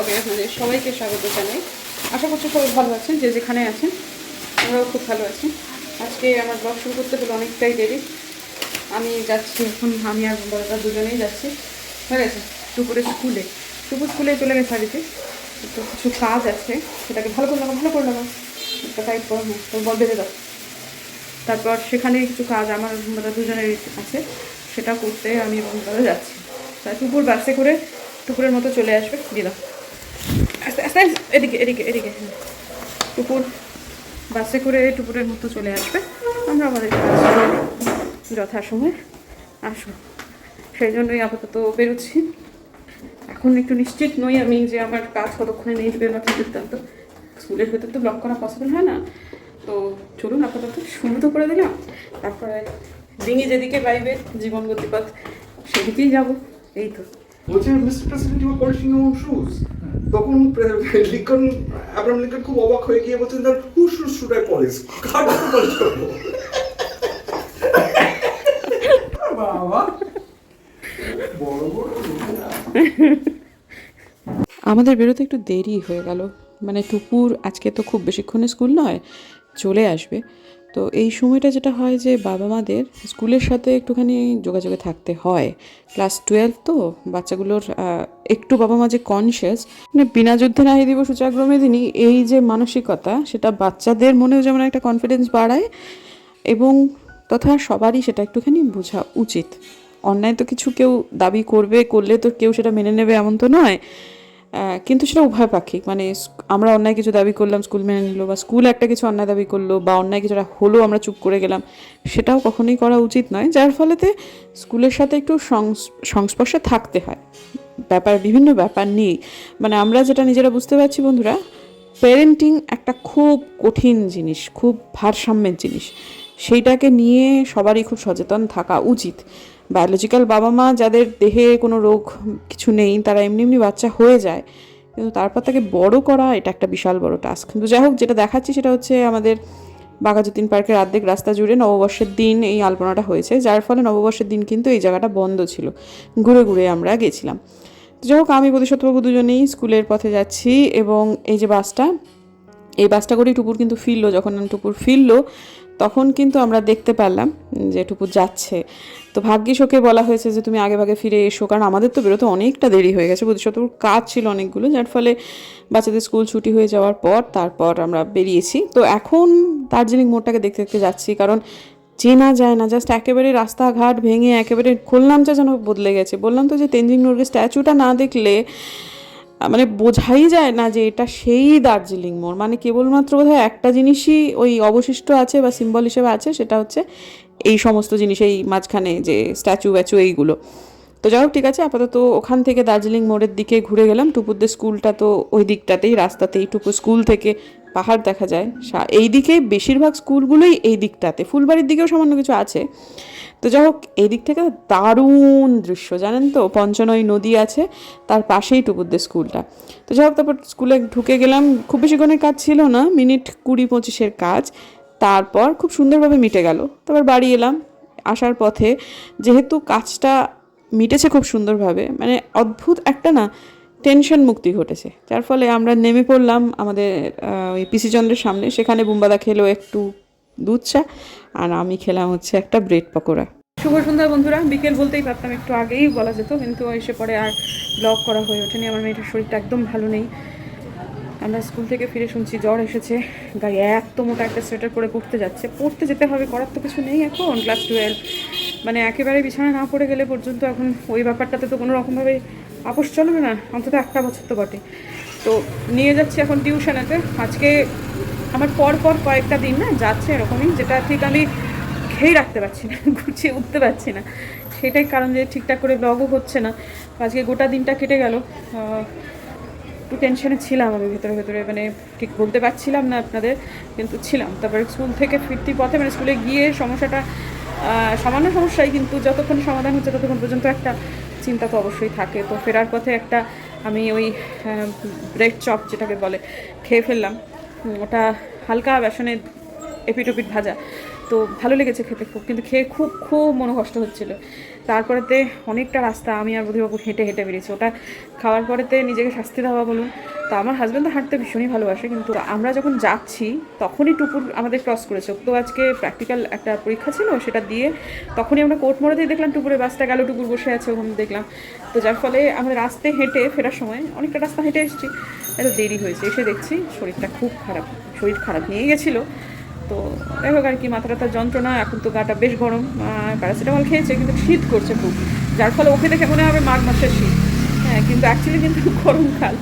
ব্লগে আপনাদের সবাইকে স্বাগত জানাই। আশা করছি সবাই ভালো আছেন, যে যেখানে আছেন, আমরাও খুব ভালো আছি। আজকে আমার ব্লগ শুরু করতে হলো অনেকটাই দেরি। আমি যাচ্ছি এখন, আমি আর বড়রা দুজনেই যাচ্ছি। হয়ে গেছে দুপুরে স্কুলে। দুপুর স্কুলে চলে গেছে বাড়িতে। তো কিছু কাজ আছে, সেটাকে ভালো করে নেব ভালো করে নেব একটা টাইপ করো হ্যাঁ তো বল বেঁধে দাও। তারপর সেখানে কিছু কাজ আমার দাদা দুজনের আছে, সেটা করতে আমি এবং যাচ্ছি। তাই টুকুর বাসে করে টুকুরের মতো চলে আসবে, দিয়ে আস্তে, এদিকে এদিকে এদিকে। টুকুর বাসে করে টুকুরের মতো চলে আসবে। আমরা আমাদের যথাসময়ে আসব। সেই জন্যই আপাতত বেরোচ্ছি। এখন একটু নিশ্চিত নই আমি যে আমার কাজ কতক্ষণে নিয়ে যাবে বা কি বৃত্তান্ত স্কুলের ভেতর তো ব্লক করা পসিবল হয় না। তো চলুন আপাতত শুরু তো করে দিলাম। তারপরে ডিঙি যেদিকে বাইবে জীবন গতিপথ সেদিকেই যাব। এই তো। বলছে mister president you polishing your shoes তখন লিঙ্কন অ্যাব্রাহাম লিঙ্কন খুব অবাক হয়ে গিয়ে বলছেন তার who shoes should I polish car polish করব? বাবা। আমাদের বেরোতে একটু দেরি হয়ে গেল। মানে টুকুর আজকে তো খুব বেশিক্ষণে স্কুল নয়, চলে আসবে। তো এই সময়টা যেটা হয় যে বাবা মাদের স্কুলের সাথে একটুখানি যোগাযোগে থাকতে হয়। ক্লাস টুয়েলভ তো, বাচ্চাগুলোর একটু বাবা মা যে কনসিয়াস মানে বিনা যুদ্ধে নাহি দিব সূচাগ্রমে দিনই এই যে মানসিকতা, সেটা বাচ্চাদের মনেও যেমন একটা কনফিডেন্স বাড়ায় এবং তথা সবারই সেটা একটুখানি বোঝা উচিত। অন্যায় তো কিছু কেউ দাবি করবে, করলে তো কেউ সেটা মেনে নেবে এমন তো নয়। কিন্তু সেটা উভয় পাক্ষিক। মানে আমরা অন্যায় কিছু দাবি করলাম, স্কুল মেনে নিল বা স্কুল একটা কিছু অন্যায় দাবি করল বা অন্যায় কিছুটা হলো আমরা চুপ করে গেলাম, সেটাও কখনোই করা উচিত নয়। যার ফলেতে স্কুলের সাথে একটু সংস- সংস্পর্শে থাকতে হয়। ব্যাপার, বিভিন্ন ব্যাপার নিয়েই। মানে আমরা যেটা নিজেরা বুঝতে পারছি বন্ধুরা প্যারেন্টিং একটা খুব কঠিন জিনিস, খুব ভারসাম্যের জিনিস। সেইটাকে নিয়ে সবারই খুব সচেতন থাকা উচিত। বায়োলজিক্যাল বাবা মা যাদের দেহে কোনো রোগ কিছু নেই, তারা এমনি এমনি বাচ্চা হয়ে যায়। কিন্তু তারপর তাকে বড় করা এটা একটা বিশাল বড় টাস্ক কিন্তু যাই হোক যেটা দেখাচ্ছি সেটা হচ্ছে আমাদের বাঘাযতীন পার্কের অর্ধেক রাস্তা জুড়ে নববর্ষের দিন এই আলপনাটা হয়েছে, যার ফলে নববর্ষের দিন কিন্তু এই জায়গাটা বন্ধ ছিল। ঘুরে ঘুরে আমরা গেছিলাম। যাই হোক আমি প্রতিশতবাবু দুজনেই স্কুলের পথে যাচ্ছি এবং এই যে বাসটা, এই বাসটা করেই টুপুর কিন্তু ফিরলো। যখন টুপুর ফিরলো তখন কিন্তু আমরা দেখতে পারলাম যে টুপুর যাচ্ছে। তো ভাগ্যিস ওকে বলা হয়েছে যে তুমি আগে ভাগে ফিরে এসো, কারণ আমাদের তো বেরোতে অনেকটা দেরি হয়ে গেছে। প্রতিশতপুর কাজ ছিল অনেকগুলো, যার ফলে বাচ্চাদের স্কুল ছুটি হয়ে যাওয়ার পর তারপর আমরা বেরিয়েছি। তো এখন দার্জিলিং মোড়টাকে দেখতে দেখতে যাচ্ছি, কারণ চেনা যায় না, জাস্ট একেবারে রাস্তাঘাট ভেঙে একেবারে খুলনামটা যেন বদলে গেছে। বললাম তো যে তেনজিং নোরগে স্ট্যাচুটা না দেখলে মানে বোঝাই যায় না যে এটা সেই দার্জিলিং মোড়। মানে কেবলমাত্র বোধহয় একটা জিনিসই ওই অবশিষ্ট আছে বা সিম্বল হিসেবে আছে, সেটা হচ্ছে এই সমস্ত জিনিস, এই মাঝখানে যে স্ট্যাচু ব্যাচু এইগুলো। তো যাই হোক, ঠিক আছে, আপাতত ওখান থেকে দার্জিলিং মোড়ের দিকে ঘুরে গেলাম। টুপুরদের স্কুলটা তো ওই দিকটাতেই, রাস্তাতেই টুপুর স্কুল থেকে পাহাড় দেখা যায় এই দিকে বেশিরভাগ স্কুলগুলোই এই দিকটাতে, ফুলবাড়ির দিকেও সামান্য কিছু আছে। তো যাই হোক, এই দিক থেকে দারুণ দৃশ্য, জানেন তো? পঞ্চনই নদী আছে, তার পাশেই টুকুরদের স্কুলটা। তো যাই হোক, তারপর স্কুলে ঢুকে গেলাম, খুব বেশিক্ষণের কাজ ছিল না, মিনিট কুড়ি পঁচিশের কাজ। তারপর খুব সুন্দরভাবে মিটে গেল। তারপর বাড়ি এলাম, আসার পথে যেহেতু কাজটা মিটেছে খুব সুন্দরভাবে মানে অদ্ভুত একটা না টেনশন মুক্তি ঘটেছে। যার ফলে আমরা নেমে পড়লাম আমাদের ওই পিসিচন্দ্রের সামনে। সেখানে বুম্বাদা খেলো একটু দুধ চা, আর আমি খেলাম হচ্ছে একটা ব্রেড পকোড়া। শুভ সন্ধ্যা বন্ধুরা। বিকেল বলতেই পারতাম একটু আগেই বলা যেত, কিন্তু এসে পরে আর ব্লগ করা হয়ে ওঠেনি। আমার মেয়েটার শরীরটা একদম ভালো নেই। আমরা স্কুল থেকে ফিরে শুনছি, জ্বর এসেছে। গায়ে এত মোটা একটা সোয়েটার পরে পড়তে যাচ্ছে। পড়তে যেতে হবে, করার তো কিছু নেই এখন ক্লাস টুয়েলভ মানে একেবারে বিছানা না পড়ে গেলে পর্যন্ত এখন ওই ব্যাপারটাতে তো কোনো রকমভাবে আপোষ চলবে না, অন্তত একটা বছর তো বটে। তো নিয়ে যাচ্ছি এখন টিউশনেতে আজকে আমার পর পর কয়েকটা দিন না যাচ্ছে এরকমই, যেটা ঠিক আমি খেয়ে রাখতে পারছি না গুছিয়ে উঠতে পারছি না। সেটাই কারণ যে ঠিকঠাক করে ব্লগও হচ্ছে না। আজকে গোটা দিনটা কেটে গেল। একটু টেনশনে ছিলাম আমি ভেতরে ভেতরে মানে ঠিক বলতে পারছিলাম না আপনাদের, কিন্তু ছিলাম। তারপরে স্কুল থেকে ফিরতি পথে মানে স্কুলে গিয়ে সমস্যাটা সামান্য সমস্যাই কিন্তু যতক্ষণ সমাধান হচ্ছে ততক্ষণ পর্যন্ত একটা চিন্তা তো অবশ্যই থাকে। তো ফেরার পথে একটা আমি ওই ব্রেড চপ যেটাকে বলে, খেয়ে ফেললাম। ওটা হালকা বেসনে এপিট ওপিট ভাজা। তো ভালো লেগেছে খেতে খুব, কিন্তু খেয়ে খুব খুব মনে কষ্ট হচ্ছিল। তারপরেতে অনেকটা রাস্তা, আমি আর বোধবাবু হেঁটে হেঁটে বেরিয়েছি। ওটা খাওয়ার পরেতে নিজেকে শাস্তি দেওয়া বলুন। তো আমার হাজব্যান্ড তো হাঁটতে ভীষণই ভালোবাসে, কিন্তু আমরা যখন যাচ্ছি, তখনই টুপুর আমাদের ক্রস করেছে। তো আজকে প্র্যাকটিক্যাল একটা পরীক্ষা ছিল, সেটা দিয়ে তখনই আমরা কোর্ট মোড়াতেই দেখলাম টুপুরের বাসটা গেল টুপুর বসে আছে, ওখানে দেখলাম। তো যার ফলে আমাদের রাস্তে হেঁটে ফেরার সময় অনেকটা রাস্তা হেঁটে এসেছি। এত দেরি হয়েছে, এসে দেখছি শরীরটা খুব খারাপ, শরীর খারাপ নিয়ে গেছিল। তো যাই হোক আর কি মাথা ব্যথার যন্ত্রণা, এখন তো গাটা বেশ গরম প্যারাসিটামল খেয়েছে, কিন্তু শীত করছে খুব। যার ফলে ওকে দেখে মনে হবে মাঘ মাসের শীত। হ্যাঁ কিন্তু অ্যাকচুয়ালি কিন্তু গরমকাল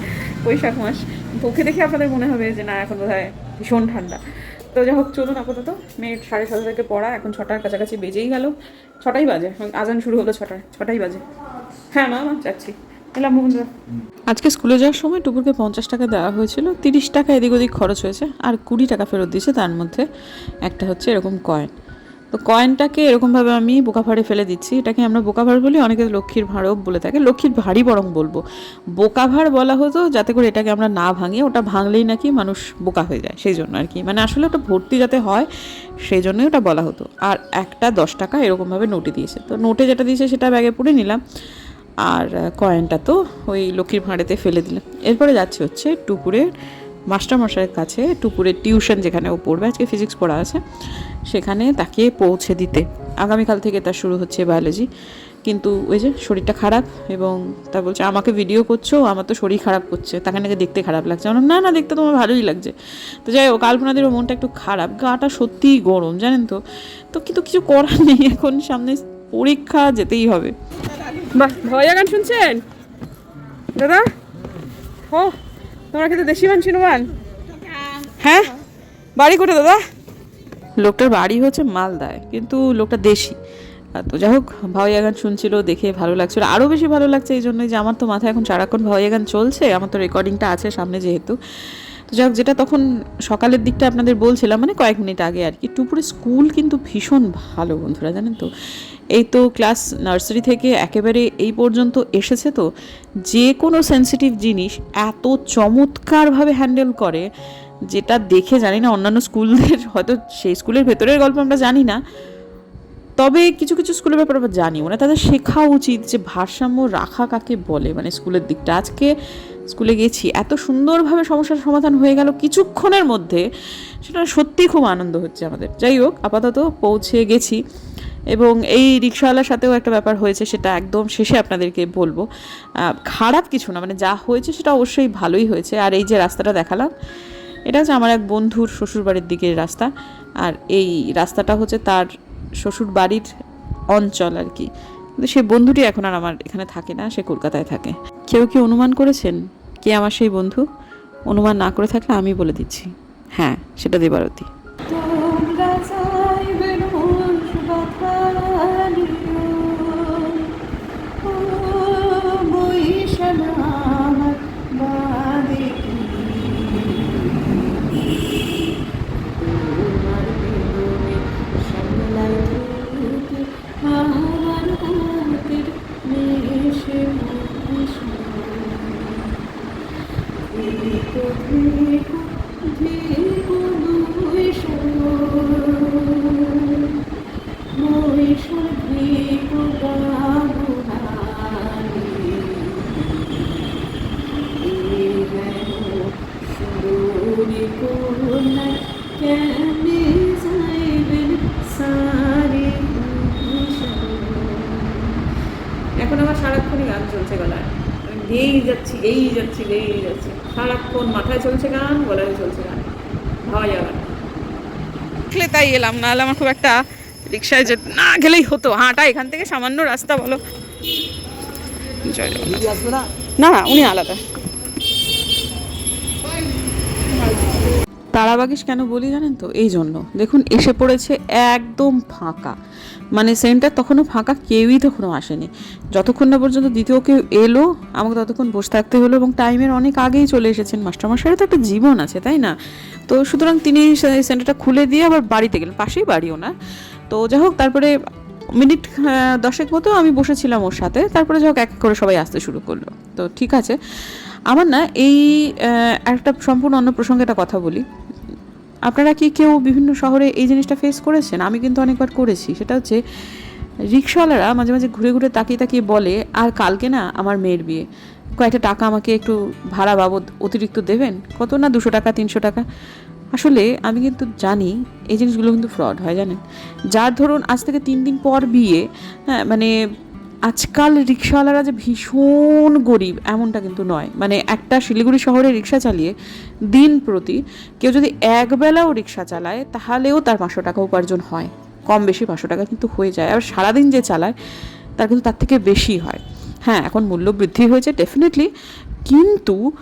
বৈশাখ মাস। কিন্তু ওকে দেখে আপনাদের মনে হবে যে না, এখন বোধ হয় ভীষণ ঠান্ডা। তো যাই হোক, চলুন আপাতত। মেয়ে সাড়ে ছটা থেকে পড়া, এখন ছটার কাছাকাছি বেজেই গেল। ছটাই বাজে, আজান শুরু হলো ছটায়, ছটাই বাজে। হ্যাঁ মা, যাচ্ছি। এলাম আজকে স্কুলে যাওয়ার সময় টুকুরকে পঞ্চাশ টাকা দেওয়া হয়েছিল, তিরিশ টাকা এদিক ওদিক খরচ হয়েছে আর কুড়ি টাকা ফেরত দিয়েছে তার মধ্যে একটা হচ্ছে এরকম কয়েন তো কয়েনটাকে এরকমভাবে আমি বোকা ভাড়ে ফেলে দিচ্ছি, এটাকে আমরা বোকা ভাড় বলি, অনেকে লক্ষ্মীর ভাড়ও বলে থাকে, লক্ষ্মীর ভাড়ই বরং বলব। বোকা ভাড় বলা হতো যাতে করে এটাকে আমরা না ভাঙি, ওটা ভাঙলেই নাকি মানুষ বোকা হয়ে যায়, সেই জন্য আর কি মানে আসলে ওটা ভর্তি যাতে হয়, সেই জন্যই ওটা বলা হতো। আর একটা দশ টাকা এরকমভাবে নোটে দিয়েছে। তো নোটে যেটা দিয়েছে সেটা ব্যাগে পুড়ে নিলাম। আর কয়েনটা তো ওই লক্ষ্মীর ভাঁড়েতে ফেলে দিলাম। এরপরে যাচ্ছে হচ্ছে টুপুরের মাস্টারমশাইয়ের কাছে, টুপুরের টিউশন যেখানে ও পড়বে, আজকে ফিজিক্স পড়া আছে, সেখানে তাকে পৌঁছে দিতে। আগামীকাল থেকে তার শুরু হচ্ছে বায়োলজি কিন্তু ওই যে শরীরটা খারাপ এবং তা বলছে, আমাকে ভিডিও করছ, আমার তো শরীর খারাপ করছে, তাকে নাকি দেখতে খারাপ লাগছে। আমার না না, দেখতে তোমার ভালোই লাগছে। তো যাই হোক কাল্পনাদেরও মনটা একটু খারাপ, গাটা সত্যিই গরম, জানেন তো। তো কিন্তু কিছু করার নেই, এখন সামনে পরীক্ষা যেতেই হবে। বাহ ভয়া গান শুনছেন? দাদা? ও, তোমরা কিন্তু দেশি মান চিনবান হ্যাঁ? বাড়ি কোটে দাদা? লোকটার বাড়ি হচ্ছে মালদায়, কিন্তু লোকটা দেশি। তো যাই হোক ভাওয়াইয়া গান শুনছিল, দেখে ভালো লাগছিল। আরও বেশি ভালো লাগছে এই জন্যই যে আমার তো মাথায় এখন সারাক্ষণ ভাওয়াইয়া গান চলছে, আমার তো রেকর্ডিংটা আছে সামনে যেহেতু। তো যাই হোক, যেটা তখন সকালের দিকটা আপনাদের বলছিলাম মানে কয়েক মিনিট আগে আর কি টুপুরে স্কুল কিন্তু ভীষণ ভালো বন্ধুরা, জানেন তো? এই তো ক্লাস নার্সারি থেকে একেবারে এই পর্যন্ত এসেছে তো, যে কোনো সেন্সিটিভ জিনিস এত চমৎকারভাবে হ্যান্ডেল করে, যেটা দেখে জানি না, অন্যান্য স্কুলদের, হয়তো সেই স্কুলের ভেতরের গল্প আমরা জানি না, তবে কিছু কিছু স্কুলের ব্যাপারে জানি। মানে তাদের শেখা উচিত যে ভারসাম্য রাখা কাকে বলে মানে স্কুলের দিকটা। আজকে স্কুলে গেছি এত সুন্দরভাবে সমস্যার সমাধান হয়ে গেল কিছুক্ষণের মধ্যে, সেটা সত্যিই খুব আনন্দ হচ্ছে আমাদের। যাই হোক, আপাতত পৌঁছে গেছি এবং এই রিক্সাওয়ালার সাথেও একটা ব্যাপার হয়েছে, সেটা একদম শেষে আপনাদেরকে বলব। খারাপ কিছু না মানে যা হয়েছে সেটা অবশ্যই ভালোই হয়েছে। আর এই যে রাস্তাটা দেখালাম, এটা হচ্ছে আমার এক বন্ধুর শ্বশুরবাড়ির দিকের রাস্তা। আর এই রাস্তাটা হচ্ছে তার শ্বশুর বাড়ির অঞ্চল আর কি। কিন্তু সেই বন্ধুটি এখন আর আমার এখানে থাকে না, সে কলকাতায় থাকে। কেউ কি অনুমান করেছেন? কে আমার সেই বন্ধু? অনুমান না করে থাকলে আমি বলে দিচ্ছি। হ্যাঁ সেটা দেবারতী। তাই এলাম না হলে আমার খুব একটা রিক্সায় যে না গেলেই হতো। হাঁটা এখান থেকে সামান্য রাস্তা বলো। না না, উনি আলাদা। তারাবাগিস কেন বলি জানেন তো? এই জন্য। দেখুন, এসে পড়েছে একদম ফাঁকা। মানে সেন্টার তখনও ফাঁকা, কেউই তখনও আসেনি। যতক্ষণ না পর্যন্ত দ্বিতীয় কেউ এলো, আমাকে ততক্ষণ বসে থাকতে হলো এবং টাইমের অনেক আগেই চলে এসেছেন মাস্টারমশাইয়ের তো একটা জীবন আছে, তাই না? তো সুতরাং তিনি সেন্টারটা খুলে দিয়ে আবার বাড়িতে গেলেন, পাশেই বাড়ি ওনার। তো যাই হোক, তারপরে মিনিট দশেক মতো আমি বসেছিলাম ওর সাথে। তারপরে যাই হোক, এক করে সবাই আসতে শুরু করল। তো ঠিক আছে। আমার না এই একটা সম্পূর্ণ অন্য প্রসঙ্গে একটা কথা বলি। আপনারা কি কেউ বিভিন্ন শহরে এই জিনিসটা ফেস করেছেন? আমি কিন্তু অনেকবার করেছি। সেটা হচ্ছে, রিক্সাওয়ালারা মাঝে মাঝে ঘুরে ঘুরে তাকিয়ে তাকিয়ে বলে, আর কালকে না আমার মেয়ের বিয়ে। কয়েকটা টাকা আমাকে একটু ভাড়া বাবদ অতিরিক্ত দেবেন? কত না দুশো টাকা, তিনশো টাকা? আসলে আমি কিন্তু জানি এই জিনিসগুলো কিন্তু ফ্রড হয়, জানেন? যার ধরুন আজ থেকে তিন দিন পর বিয়ে হ্যাঁ মানে আজকাল রিক্সাওয়ালারা যে ভীষণ গরিব, এমনটা কিন্তু নয়। মানে একটা শিলিগুড়ি শহরে রিক্সা চালিয়ে দিন প্রতি কেউ যদি একবেলাও রিক্সা চালায়, তাহলেও তার পাঁচশো টাকা উপার্জন হয়। কম বেশি পাঁচশো টাকা কিন্তু হয়ে যায়। আর সারাদিন যে চালায়, তার কিন্তু তার থেকে বেশি হয়। হ্যাঁ এখন মূল্য বৃদ্ধি হয়েছে ডেফিনেটলি কিন্তু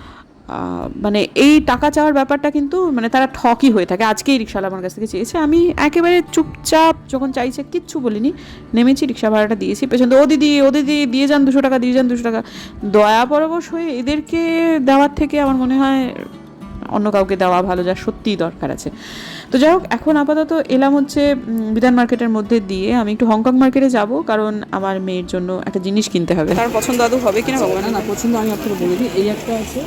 মানে এই টাকা চাওয়ার ব্যাপারটা কিন্তু মানে তারা ঠকই হয়ে থাকে। আজকেই রিক্সাওয়ালা আমার কাছ থেকে চেয়েছে। আমি একেবারে চুপচাপ যখন চাইছে, কিচ্ছু বলিনি, নেমেছি রিক্সা ভাড়াটা দিয়েছি। পেছন ও দিদি ও দিদি, দিয়ে যান দুশো টাকা, দিয়ে যান দুশো টাকা। দয়া পরবশ হয়ে এদেরকে দেওয়ার থেকে আমার মনে হয় অন্য কাউকে দেওয়া ভালো, যা সত্যিই দরকার আছে। তো যাই হোক এখন আপাতত এলাম হচ্ছে বিধান মার্কেটের মধ্যে দিয়ে। আমি একটু হংকং মার্কেটে যাব কারণ আমার মেয়ের জন্য একটা জিনিস কিনতে হবে। তার পছন্দ আদৌ হবে কিনা ভগবান? না না পছন্দ আমি আপনাকে বলে দিই। এই একটা আছে।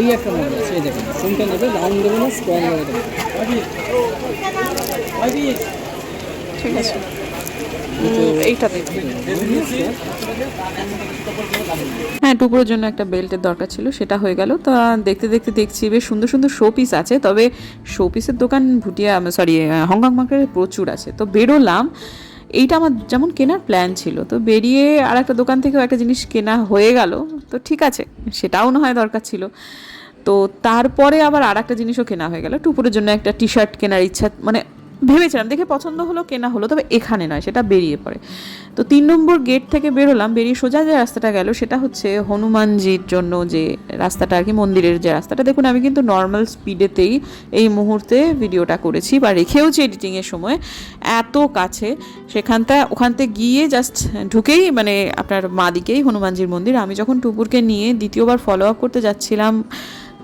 এই একটা মডেল আছে এই দেখেন কোনটা নেবে? রাউন্ড দেবে না স্কোয়ার নেবে? দেবে ঠিক আছে। হ্যাঁ টুকরোর জন্য একটা বেল্টের দরকার ছিল, সেটা হয়ে গেল। তা দেখতে দেখতে দেখছি বেশ সুন্দর সুন্দর শো পিস আছে, তবে শো পিসের দোকান ভুটিয়া সরি হংকং মার্কেটে প্রচুর আছে। তো বেরোলাম, এইটা আমার যেমন কেনার প্ল্যান ছিল, তো বেরিয়ে আর একটা দোকান থেকেও একটা জিনিস কেনা হয়ে গেল। তো ঠিক আছে, সেটাও না হয় দরকার ছিল। তো তারপরে আবার আর একটা জিনিসও কেনা হয়ে গেল। টুপুরের জন্য একটা টি শার্ট কেনার ইচ্ছা মানে ভেবেছিলাম, দেখে পছন্দ হলো, কেনা হলো, তবে এখানে নয়, সেটা বেরিয়ে পড়ে। তো তিন নম্বর গেট থেকে বেরোলাম বেরিয়ে সোজা যে রাস্তাটা গেল, সেটা হচ্ছে হনুমানজির জন্য যে রাস্তাটা আর কি, মন্দিরের যে রাস্তাটা। দেখুন, আমি কিন্তু নর্মাল স্পিডেতেই এই মুহূর্তে ভিডিওটা করেছি বা রেখেওছি এডিটিংয়ের সময়। এত কাছে, সেখানটা ওখানতে গিয়ে জাস্ট ঢুকেই মানে আপনার মা দিকেই হনুমানজির মন্দির। আমি যখন টুপুরকে নিয়ে দ্বিতীয়বার ফলো আপ করতে যাচ্ছিলাম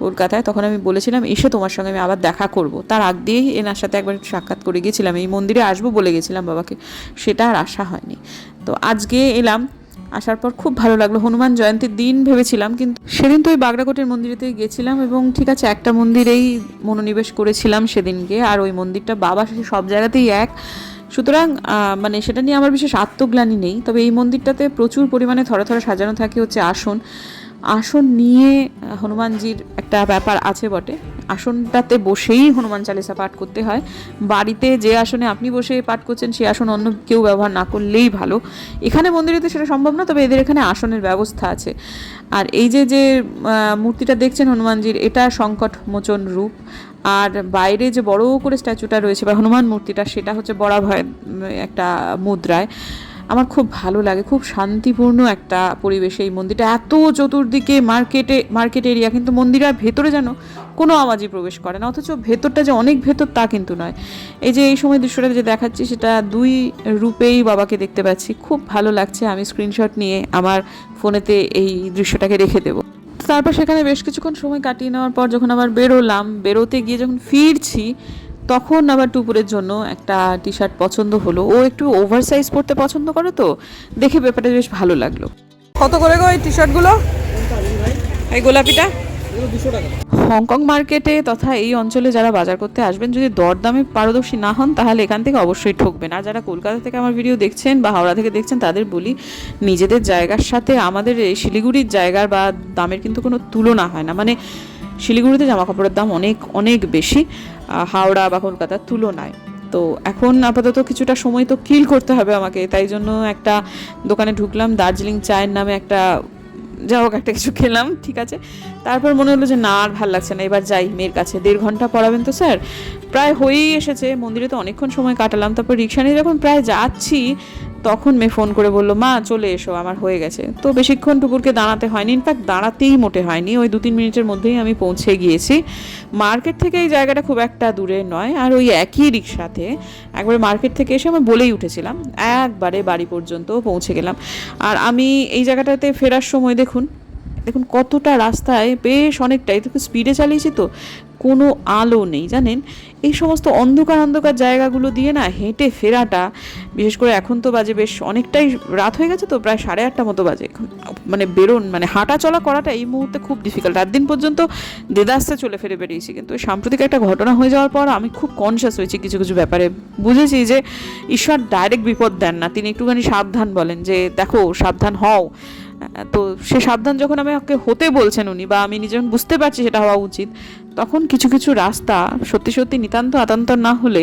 কলকাতায়, তখন আমি বলেছিলাম, এসে তোমার সঙ্গে, আমি আবার দেখা করব। তার আগ দিয়েই এনার সাথে একবার সাক্ষাৎ করে গেছিলাম। এই মন্দিরে আসব বলে গেছিলাম বাবাকে, সেটা আর আসা হয়নি। তো আজকে এলাম, আসার পর খুব ভালো লাগল। হনুমান জয়ন্তীর দিন ভেবেছিলাম, কিন্তু সেদিন তো ওই বাগড়াকোটের মন্দিরেতে গেছিলাম এবং ঠিক আছে, একটা মন্দিরেই মনোনিবেশ করেছিলাম সেদিনকে, আর ওই মন্দিরটা বাবা সব জায়গাতেই এক। সুতরাং মানে সেটা নিয়ে আমার বিশেষ আত্মগ্লানি নেই। তবে এই মন্দিরটাতে প্রচুর পরিমাণে থরে থরে সাজানো থাকে হচ্ছে আসন। আসন নিয়ে হনুমানজির একটা ব্যাপার আছে বটে। আসনটাতে বসেই হনুমান চালিসা পাঠ করতে হয়। বাড়িতে যে আসনে আপনি বসে পাঠ করছেন সেই আসন অন্য কেউ ব্যবহার না করলেই ভালো। এখানে মন্দিরেতে সেটা সম্ভব না, তবে এদের এখানে আসনের ব্যবস্থা আছে। আর এই যে যে মূর্তিটা দেখছেন হনুমানজির, এটা সংকট মোচন রূপ। আর বাইরে যে বড় করে স্ট্যাচুটা রয়েছে বা হনুমান মূর্তিটা, সেটা হচ্ছে বরাভয় একটা মুদ্রায়। আমার খুব ভালো লাগে, খুব শান্তিপূর্ণ একটা পরিবেশে এই মন্দিরটা। এত চতুর্দিকে মার্কেটে, মার্কেট এরিয়া, কিন্তু মন্দিরের ভেতরে যেন কোনো আওয়াজই প্রবেশ করে না, অথচ ভেতরটা যে অনেক ভেতর তা কিন্তু নয়। এই যে এই সময় দৃশ্যটা যে দেখাচ্ছি, সেটা দুই রূপেই বাবাকে দেখতে পাচ্ছি। খুব ভালো লাগছে, আমি স্ক্রিনশট নিয়ে আমার ফোনেতে এই দৃশ্যটাকে রেখে দেবো। তারপর সেখানে বেশ কিছুক্ষণ সময় কাটিয়ে নেওয়ার পর যখন আবার বেরোলাম, বেরোতে গিয়ে যখন ফিরছি তখন আবার টুপুরের জন্য একটা টি শার্ট পছন্দ হলো। ও একটু ওভার সাইজ পরতে পছন্দ করে তো দেখে ব্যাপারটা বেশ ভালো লাগল। কত করে গো এই টি শার্টগুলো এই গোলাপিটা? হংকং মার্কেটে তথা এই অঞ্চলে যারা বাজার করতে আসবেন যদি দরদামে পারদর্শী না হন তাহলে এখান থেকে অবশ্যই ঠকবেন। আর যারা কলকাতা থেকে আমার ভিডিও দেখছেন বা হাওড়া থেকে দেখছেন তাদের বলি নিজেদের জায়গার সাথে আমাদের এই শিলিগুড়ির জায়গার বা দামের কিন্তু কোনো তুলনা হয় না। মানে শিলিগুড়িতে জামা কাপড়ের দাম অনেক অনেক বেশি। হাওড়া বা কলকাতার তুলনায়। তো এখন আপাতত কিছুটা সময় তো কিল করতে হবে আমাকে, তাই জন্য একটা দোকানে ঢুকলাম, দার্জিলিং চায়ের নামে একটা, যা হোক একটা কিছু খেলাম, ঠিক আছে। তারপর মনে হলো যে না, আর ভালো লাগছে না, এবার যাই, মেয়ের কাছে। দেড় ঘণ্টা পড়াবেন তো, স্যার? প্রায় হয়েই এসেছে, মন্দিরে তো অনেকক্ষণ সময় কাটালাম, তারপর রিক্সা নিয়ে যখন প্রায় যাচ্ছি তখন মেয়ে ফোন করে বলল, মা, চলে এসো, আমার হয়ে গেছে। তো বেশিক্ষণ টুকুরকে দাঁড়াতে হয়নি। ইনফ্যাক্ট দাঁড়াতেই মোটে হয়নি। ওই দু তিন মিনিটের মধ্যেই আমি পৌঁছে গিয়েছি। মার্কেট থেকে এই জায়গাটা খুব একটা দূরে নয়। আর ওই একই রিক্সাতে একবারে মার্কেট থেকে এসে আমি বলেই উঠেছিলাম, একবারে বাড়ি পর্যন্ত পৌঁছে গেলাম। আর আমি এই জায়গাটাতে ফেরার সময় দেখুন দেখুন, কতটা রাস্তায় বেশ অনেকটাই তো স্পিডে চালিয়েছি তো, কোনো আলো নেই, জানেন? এই সমস্ত অন্ধকার অন্ধকার জায়গাগুলো দিয়ে না হেঁটে ফেরাটা, বিশেষ করে এখন তো বাজে বেশ অনেকটাই রাত হয়ে গেছে তো, প্রায় সাড়ে আটটা মতো বাজে এখন। মানে বেরোন মানে হাঁটা চলা করাটা এই মুহূর্তে খুব ডিফিকাল্ট রাত দিন পর্যন্ত দেদাস্তে চলে ফেরে বেরিয়েছি কিন্তু। সাম্প্রতিক একটা ঘটনা হয়ে যাওয়ার পর আমি খুব কনসিয়াস হয়েছি কিছু কিছু ব্যাপারে। বুঝেছি যে ঈশ্বর ডাইরেক্ট বিপদ দেন না। তিনি একটুখানি সাবধান বলেন যে, দেখো, সাবধান হও। তো সে সাবধান যখন আমাকে হতে বলছেন উনি বা আমি নিজে বুঝতে পারছি সেটা হওয়া উচিত, তখন কিছু কিছু রাস্তা সত্যি সত্যি নিতান্ত আতান্তর না হলে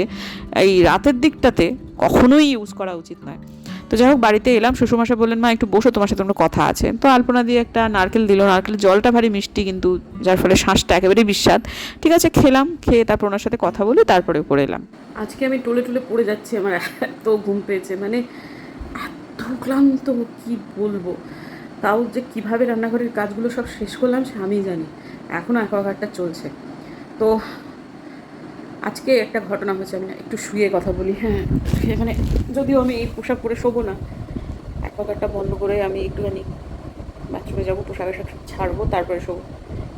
এই রাতের দিকটাতে কখনোই ইউজ করা উচিত নয়। তো যাই হোক, বাড়িতে এলাম, শ্বশুরমশাই বললেন, মা, একটু বসো, তোমার সাথে কোনো কথা আছে। তো আলপনা দিয়ে একটা নারকেল দিল। নারকেল জলটা ভারী মিষ্টি, কিন্তু যার ফলে শ্বাসটা একেবারেই বিস্বাদ। ঠিক আছে, খেলাম, খেয়ে তারপর ওনার সাথে কথা বলে তারপরে উপরে এলাম। আজকে আমি টলে টলে পড়ে যাচ্ছি, আমার এত ঘুম পেয়েছে। মানে এত ক্লান্ত, কি বলব? তাও যে কীভাবে রান্নাঘরের কাজগুলো সব শেষ করলাম সে আমিই জানি। এখনও অ্যাকোয়াগার্ডটা চলছে। তো আজকে একটা ঘটনা হয়েছে, আমি একটু শুয়ে কথা বলি হ্যাঁ। সেখানে যদিও আমি এই পোশাক পরে শোবো না অ্যাকোয়াগার্ডটা বন্ধ করে আমি একটুখানি বাথরুমে যাব, পোশাক আশাক ছাড়বো, তারপরে শোবো।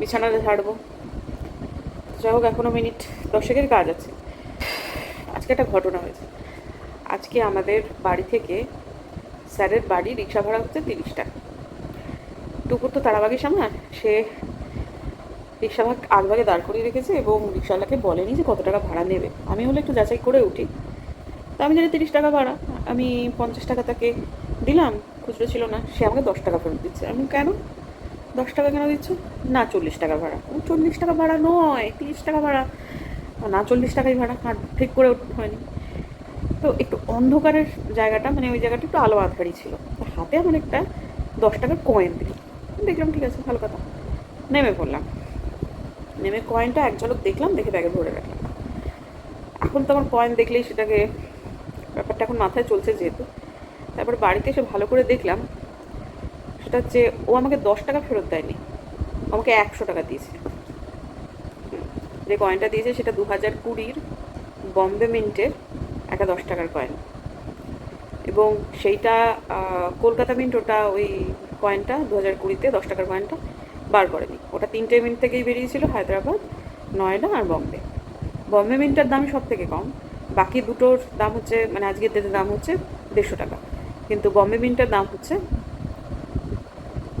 বিছানাটা ছাড়বো যাই হোক এখনও মিনিট দশেকের কাজ আছে। আজকে একটা ঘটনা হয়েছে। আজকে আমাদের বাড়ি থেকে স্যারের বাড়ি রিক্সা ভাড়া হচ্ছে তিরিশ টাকা। টুকুর তো তারাবাগের সামনে সে রিক্সা ভাগ আগভাগে দাঁড় করিয়ে রেখেছে এবং রিক্সাওয়ালাকে বলেনি যে কত টাকা ভাড়া নেবে। আমি হলে একটু যাচাই করে উঠি। তা আমি জানি তিরিশ টাকা ভাড়া। আমি পঞ্চাশ টাকা তাকে দিলাম, খুচরো ছিল না, সে আমাকে দশ টাকা ফেরত দিচ্ছে। আমি কেন? দশ টাকা কেন দিচ্ছ? না, চল্লিশ টাকা ভাড়া। চল্লিশ টাকা ভাড়া নয়, তিরিশ টাকা ভাড়া। না, চল্লিশ টাকাই ভাড়া, আর ঠিক করে হয়নি। তো একটু অন্ধকারের জায়গাটা মানে ওই জায়গাটা একটু আলো আধারি ছিল। হাতে আমার একটা দশ টাকার কয়েন দিল। দেখলাম, ঠিক আছে, ভালো কথা। নেমে পড়লাম। নেমে কয়েনটা এক ঝলক দেখলাম, দেখে ব্যাগে ভরে রাখলাম। এখন তো আমার কয়েন দেখলেই সেটাকে, ব্যাপারটা এখন মাথায় চলছে যেহেতু। তারপর বাড়িতে এসে ভালো করে দেখলাম, সেটা হচ্ছে ও আমাকে দশ টাকা ফেরত দেয়নি। আমাকে একশো টাকা দিয়েছে। যে কয়েনটা দিয়েছে সেটা দু হাজার কুড়ির বম্বে মিন্টের একটা দশ টাকার কয়েন এবং সেইটা কলকাতা মিন্ট, ওটা ওই কয়েনটা দু হাজার কুড়িতে দশ টাকার কয়েনটা বার করেনি। ওটা তিনটে মিন্ট থেকেই বেরিয়েছিল হায়দ্রাবাদ, নয়ডা আর বম্বে। বম্বে মিন্টের দাম সব থেকে কম। বাকি দুটোর দাম হচ্ছে মানে আজকের ডেটের দাম হচ্ছে দেড়শো টাকা। কিন্তু বম্বে মিন্টের দাম হচ্ছে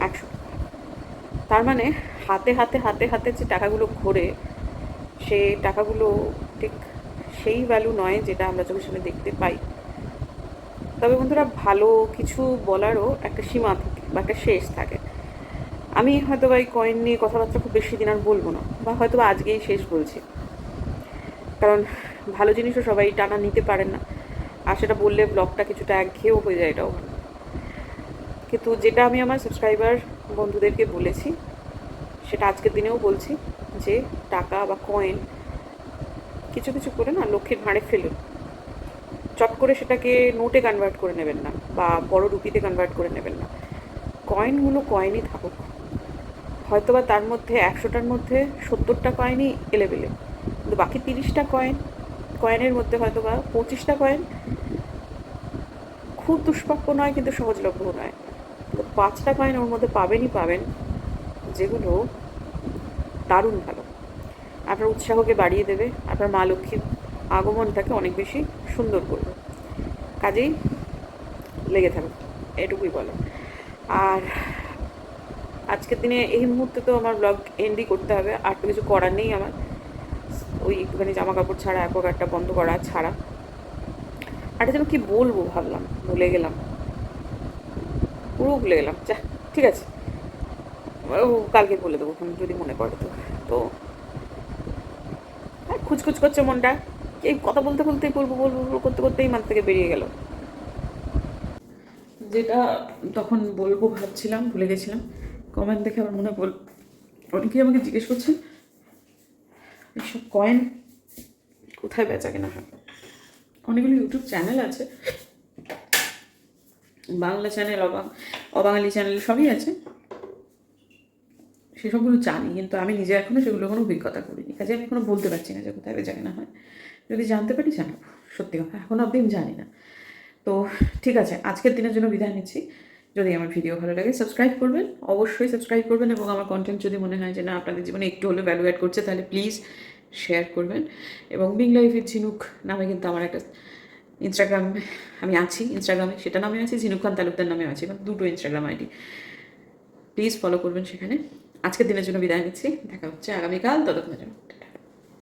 একশো তার মানে হাতে হাতে হাতে হাতে যে টাকাগুলো ঘোরে, সে টাকাগুলো ঠিক সেই ভ্যালু নয় যেটা আমরা চোখের সামনে দেখতে পাই। তবে বন্ধুরা, ভালো কিছু বলারও একটা সীমা থাকে। বা একটা শেষ থাকে। আমি হয়তো বা এই কয়েন নিয়ে কথাবার্তা খুব বেশি দিন আর বলব না, বা হয়তো বা আজকেই শেষ বলছি। কারণ ভালো জিনিসও সবাই টানা নিতে পারেন না, আর সেটা বললে ব্লগটা কিছুটা একঘেয়েও হয়ে যায় এটাও। কিন্তু যেটা আমি আমার সাবস্ক্রাইবার বন্ধুদেরকে বলেছি, সেটা আজকের দিনেও বলছি যে টাকা বা কয়েন কিছু কিছু করে না লক্ষ্মীর ভাঁড়ে ফেলুন। চট করে সেটাকে নোটে কনভার্ট করে নেবেন না, বা বড় রুপিতে কনভার্ট করে নেবেন না। কয়েনগুলো কয়েনই থাকুক। হয়তোবা তার মধ্যে একশোটার মধ্যে সত্তরটা কয়েনই এলেবেলে কিন্তু বাকি তিরিশটা কয়েন কয়েনের মধ্যে হয়তো বা পঁচিশটা কয়েন খুব দুষ্প্রাপ্য নয়, কিন্তু সহজলভ্য নয়। তো পাঁচটা কয়েন ওর মধ্যে পাবেনই পাবেন, যেগুলো দারুণ ভালো। আপনার উৎসাহকে বাড়িয়ে দেবে, আপনার মা লক্ষ্মীর আগমনটাকে অনেক বেশি সুন্দর করবে। কাজেই লেগে থাকুন এটুকুই বলো আর আজকের দিনে এই মুহূর্তে তো আমার ব্লগ এন্ডই করতে হবে, আর তো কিছু করার নেই আমার। ওই একটুখানি জামা কাপড় ছাড়া অ্যাকোয়াগার্ডটা বন্ধ করা ছাড়া। আর যেন কি বলব ভাবলাম, ভুলে গেলাম। পুরো ভুলে গেলাম। যা, ঠিক আছে। কালকে বলে দেবো যদি মনে পড়ে তো। তো খুচখুচ করছে মনটা। এই কথা বলতে বলতেই বলব বলব বলব, করতে করতেই মাথা থেকে বেরিয়ে গেল। যেটা তখন বলব ভাবছিলাম, ভুলে গেছিলাম। কমেন্ট দেখে আমার মনে পড়ল। অনেকেই আমাকে জিজ্ঞেস করছে, এইসব কয়েন কোথায় বেচা কেনা হয়? অনেকগুলো ইউটিউব চ্যানেল আছে। বাংলা চ্যানেল অবাং, অবাঙালি চ্যানেল সবই আছে। সেসবগুলো জানি, কিন্তু আমি নিজে এখনও সেগুলো কোনো অভিজ্ঞতা করিনি। কাজে আমি এখনও বলতে পারছি না যে কোথায় বেচা কেনা হয়। যদি জানতে পারি জানাব। সত্যি কথা, এখন অবধি জানি না। তো ঠিক আছে, আজকের দিনের জন্য বিদায় নিচ্ছি। যদি আমার ভিডিও ভালো লাগে সাবস্ক্রাইব করবেন। অবশ্যই সাবস্ক্রাইব করবেন এবং আমার কন্টেন্ট যদি মনে হয় যে না, আপনাদের জীবনে একটু হলেও ভ্যালু অ্যাড করছে, তাহলে প্লিজ শেয়ার করবেন। এবং বিং লাইফ উইথ ঝিনুক নামে কিন্তু আমার একটা ইনস্টাগ্রাম আমি আছি ইনস্টাগ্রামে সেটা নামে আছি, ঝিনুক খান তালুকদার নামে আছি, এবং দুটো ইনস্টাগ্রাম আইডি প্লিজ ফলো করবেন সেখানে। আজকের দিনের জন্য বিদায় নিচ্ছি। দেখা হচ্ছে আগামীকাল, ততক্ষণের জন্য।